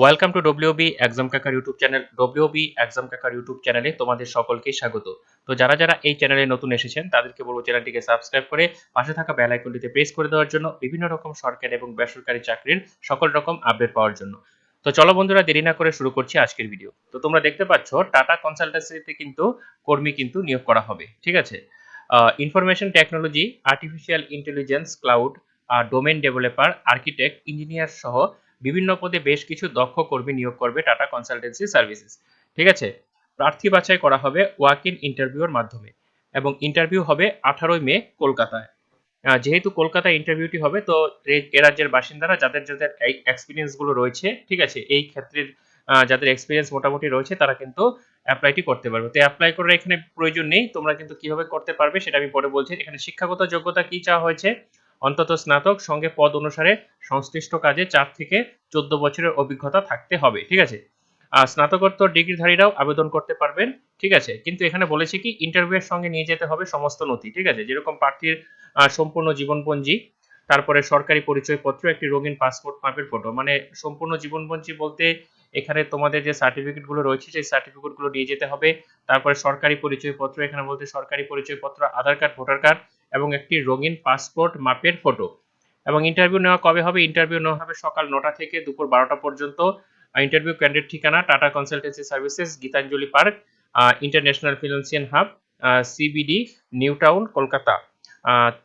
Welcome to WB exam কাকার YouTube channel WB exam কাকার YouTube চ্যানেলে তোমাদের সকলকে স্বাগত। তো যারা যারা এই চ্যানেলে নতুন এসেছেন, তাদেরকে বলব চ্যানেলটিকে সাবস্ক্রাইব করে পাশে থাকা বেল আইকনটিতে প্রেস করে দেওয়ার জন্য বিভিন্ন রকম সরকারি এবং বেসরকারি চাকরির সকল রকম আপডেট পাওয়ার জন্য। তো চলো বন্ধুরা, দেরি না করে শুরু করছি আজকের ভিডিও তো তোমরা দেখতে পাচ্ছ টাটা কনসালটেন্সিতে কিন্তু কর্মী কিন্তু নিয়োগ করা হবে, ঠিক আছে? Information technology artificial intelligence cloud domain developer architect engineer সহ বিভিন্ন পদে বেশ কিছু দক্ষ কর্মী নিয়োগ করবে টাটা কনসালটেন্সি সার্ভিসেস। ঠিক আছে? প্রার্থী বাছাই করা হবে ওয়াক ইন ইন্টারভিউর মাধ্যমে এবং ইন্টারভিউ হবে আঠারোই মে কলকাতায়। যেহেতু কলকাতায় ইন্টারভিউটি হবে, তো এ- রাজ্যের বাসিন্দারা যাদের যাদের এই এক্সপিরিয়েন্সগুলো রয়েছে, ঠিক আছে, এই ক্ষেত্রের যাদের এক্সপিরিয়েন্স মোটামুটি রয়েছে, তারা কিন্তু অ্যাপ্লাইটি করতে পারবে। তো অ্যাপ্লাই করার এখানে প্রয়োজন নেই, তোমরা কিন্তু কীভাবে করতে পারবে সেটা আমি পরে বলছি। এখানে শিক্ষাগত যোগ্যতা কি চাওয়া হয়েছে? অন্তত স্নাতক সঙ্গে পদ অনুসারে সংশ্লিষ্ট কাজে চার থেকে চোদ্দ বছরের অভিজ্ঞতা থাকতে হবে, ঠিক আছে? আর স্নাতকোত্তর ডিগ্রিধারীরাও আবেদন করতে পারবেন, ঠিক আছে? কিন্তু এখানে বলেছে কি ইন্টারভিউ এর সঙ্গে নিয়ে যেতে হবে সমস্ত নথি, ঠিক আছে? যেরকম প্রার্থীর সম্পূর্ণ জীবনপঞ্জি, তারপরে সরকারি পরিচয়পত্র, একটি রঙিন পাসপোর্ট মাপের ফটো মানে সম্পূর্ণ জীবনপঞ্জি বলতে এখানে তোমাদের যে সার্টিফিকেটগুলো রয়েছে, সেই সার্টিফিকেটগুলো নিয়ে যেতে হবে, তারপরে সরকারি পরিচয়পত্র, এখানে বলতে সরকারি পরিচয়পত্র, আধার কার্ড ভোটার কার্ড এবং একটি রঙিন পাসপোর্ট মাপের ফটো এবং ইন্টারভিউ নেওয়া কবে হবে? ইন্টারভিউ নেওয়া হবে সকাল নটা থেকে দুপুর বারোটা পর্যন্ত। ইন্টারভিউ ক্যান্ডিডেট ঠিকানা Tata Consultancy Services Gitanjali park international financial hub CBD new town Kolkata.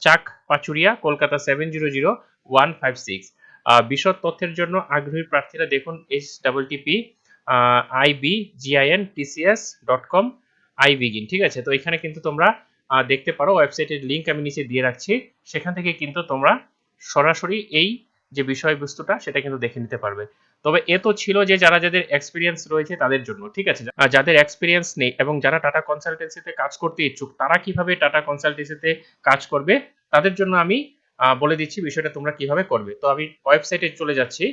Chak Pachuria, Kolkata seven zero zero one five six বিশদ তথ্যের জন্য আগ্রহী প্রার্থীরা দেখুন H double TP IB GIN TCS dot com I begin ঠিক আছে? তো এখানে কিন্তু তোমরা দেখতে পারো ওয়েবসাইটের লিঙ্ক আমি নিচে দিয়ে রাখছি। সেখান থেকে কিন্তু তোমরা সরাসরি এই যে বিষয়বস্তুটা, সেটা কিন্তু দেখে নিতে পারবে। তবে এ তো ছিল যে যারা যাদের এক্সপিরিয়েন্স রয়েছে তাদের জন্য, ঠিক আছে? যাদের এক্সপিরিয়েন্স নেই এবং যারা টাটা কনসালটেন্সিতে কাজ করতে ইচ্ছুক, তারা কীভাবে টাটা কনসালটেন্সিতে কাজ করবে? তাদের জন্য আমি বলে দিচ্ছি বিষয়টা তোমরা কীভাবে করবে। তো আমি ওয়েবসাইটে চলে যাচ্ছি।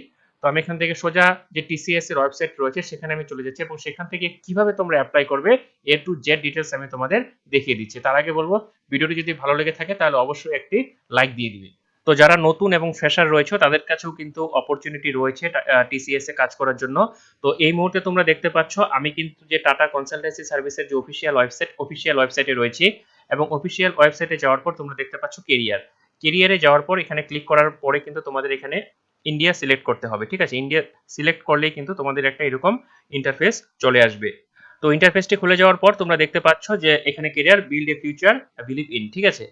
তো আমি এখান থেকে সোজা যে টিসিএস এর ওয়েবসাইট রয়েছে, সেখানে আমি চলে যাচ্ছি এবং সেখান থেকে কীভাবে তোমরা অ্যাপ্লাই করবে এ টু জেড ডিটেলস আমি তোমাদের দেখিয়ে দিচ্ছি। তার আগে বলব, ভিডিওটি যদি ভালো লেগে থাকে, তাহলে অবশ্যই একটি লাইক দিয়ে দিবে। তো যারা নতুন এবং ফ্রেশার রয়েছে, তাদের কাছেও কিন্তু অপরচুনিটি রয়েছে টিসিএস এ কাজ করার জন্য। তো এই মুহূর্তে তোমরা দেখতে পাচ্ছ, আমি কিন্তু যে টাটা কনসালটেন্সি সার্ভিসের যে অফিসিয়াল ওয়েবসাইট অফিসিয়াল ওয়েবসাইটে রয়েছে এবং অফিসিয়াল ওয়েবসাইটে যাওয়ার পর তোমরা দেখতে পাচ্ছ কেরিয়ার কেরিয়ারে যাওয়ার পর এখানে ক্লিক করার পরে কিন্তু তোমাদের এখানে ইন্ডিয়া সিলেক্ট করতে হবে, ঠিক আছে? ইন্ডিয়া সিলেক্ট করলেই কিন্তু তোমাদের একটা এরকম ইন্টারফেস চলে আসবে। তো ইন্টারফেসটি খুলে যাওয়ার পর তোমরা দেখতে পাচ্ছ যে এখানে career build a future believe in ঠিক আছে?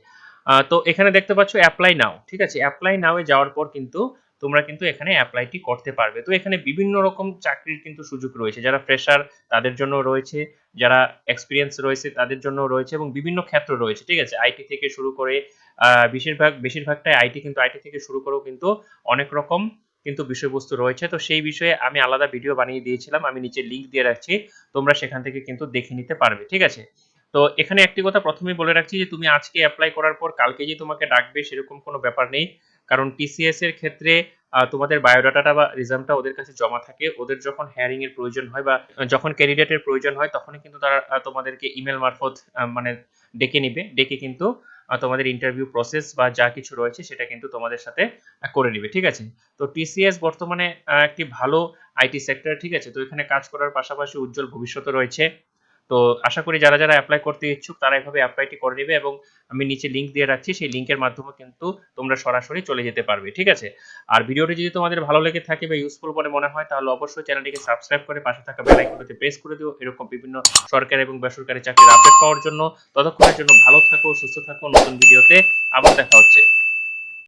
তো এখানে দেখতে পাচ্ছ অ্যাপ্লাই নাও ঠিক আছে? অ্যাপ্লাই নাও এ যাওয়ার পর কিন্তু তোমরা কিন্তু এখানে অ্যাপ্লাইটি করতে পারবে। তো এখানে বিভিন্ন রকম চাকরির কিন্তু সুযোগ রয়েছে। যারা ফ্রেশার তাদের জন্য রয়েছে, যারা এক্সপিরিয়েন্স রয়েছে তাদের জন্য রয়েছে এবং বিভিন্ন ক্ষেত্র রয়েছে, ঠিক আছে? আইটি থেকে শুরু করে বেশিরভাগ, বেশিরভাগটাই আইটি কিন্তু আইটি থেকে শুরু করেও কিন্তু অনেক রকম কিন্তু বিষয়বস্তু রয়েছে। তো সেই বিষয়ে আমি আলাদা ভিডিও বানিয়ে দিয়েছিলাম, আমি নিচে লিংক দিয়ে রাখছি, তোমরা সেখান থেকে কিন্তু দেখে নিতে পারবে, ঠিক আছে? তো এখানে একটি কথা প্রথমেই বলে রাখছি যে, তুমি আজকে অ্যাপ্লাই করার পর কালকে যে তোমাকে ডাকবে সেরকম কোনো ব্যাপার নেই। কারণ টিসিএস এর ক্ষেত্রে তোমাদের বায়োডাটাটা বা রিজামটা ওদের কাছে জমা থাকে। ওদের যখন হেয়ারিং এর প্রয়োজন হয় বা যখন ক্যান্ডিডেটের প্রয়োজন হয়, তখনই কিন্তু তারা তোমাদেরকে ইমেল মারফত মানে ডেকে নিবে। ডেকে কিন্তু তোমাদের ইন্টারভিউ প্রসেস বা যা কিছু রয়েছে সেটা কিন্তু তোমাদের সাথে করে নিবে, ঠিক আছে? তো টিসিএস বর্তমানে একটি ভালো আইটি সেক্টর ঠিক আছে? তো এখানে কাজ করার পাশাপাশি উজ্জ্বল ভবিষ্যৎ রয়েছে। তো আশা করি যারা যারা অ্যাপ্লাই করতে ইচ্ছুক তারা এভাবে অ্যাপ্লাইটি করে নেবে এবং আমি নিচে লিংক দিয়ে রাখছি, সেই লিংকের মাধ্যমে কিন্তু তোমরা সরাসরি চলে যেতে পারবে, ঠিক আছে? আর ভিডিওটি যদি তোমাদের ভালো লেগে থাকে বা ইউজফুল বলে মনে হয়, তাহলে অবশ্যই চ্যানেলটিকে সাবস্ক্রাইব করে পাশে থাকা বেল প্রেস করে দিও। এরকম বিভিন্ন সরকারি এবং বেসরকারি চাকরির আপডেট পাওয়ার জন্য। ততক্ষণের জন্য ভালো থাকো, সুস্থ থাকো। নতুন ভিডিওতে আবার দেখা হচ্ছে।